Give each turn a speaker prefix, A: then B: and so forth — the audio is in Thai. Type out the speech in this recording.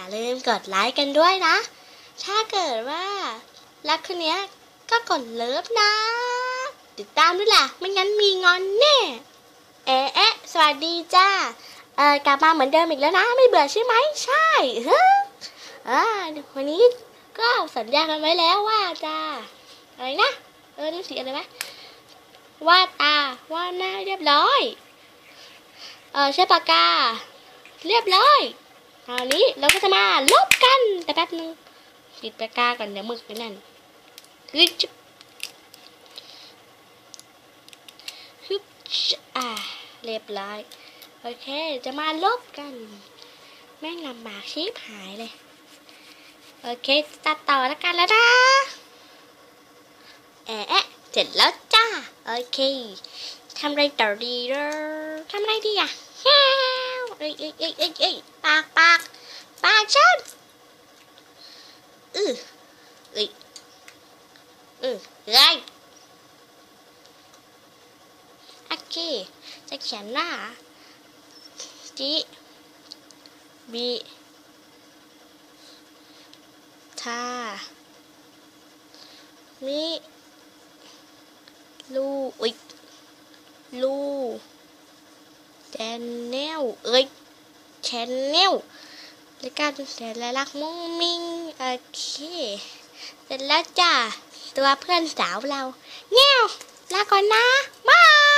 A: อย่าลืมกดไลค์กันด้วยนะ ถ้าเกิดว่า รักคนนี้ก็กดเลิฟนะ ติดตามด้วยล่ะ ไม่งั้นมีงอนแน่ เอ๊ะ สวัสดีจ้า เออกลับมาเหมือนเดิมอีกแล้วนะ ไม่เบื่อใช่ไหม ใช่เฮ้อวันนี้ก็สัญญากันไว้แล้วว่าจะอะไรนะ เออนี่สีอะไรวะวาดตาวาดหน้าเรียบร้อย เออใช้ปากกา เรียบร้อย คราวนี้เราก็จะมาลบกันแต่แป๊บนึงติดปากกาก่อนเดี๋ยวมึกไปนั่นฮึบฮึบอ่าเรียบร้อยโอเค จะมาลบกัน แม่งลำบากชีพหายเลย โอเคตัดต่อแล้วกันแล้วนะแอะเสร็จแล้วจ้า โอเคทำอะไรต่อดีเด้อทำอะไรดีอะ เอ้ยเอ้ยเอ้ยเอ้ยเอ้ยปากปากปากฉันอือเอ้ยอืออ้ยโอเค จะเขียนหน้าจีบีทามิลูอุ้ย ลูแช นแนลเอ้ยแชนแนลรายการสัญลักมุ้งมิงโอเคเสร็จแล้วจ้าตัวเพื่อนสาวเราแนวลาก่อนนะบาย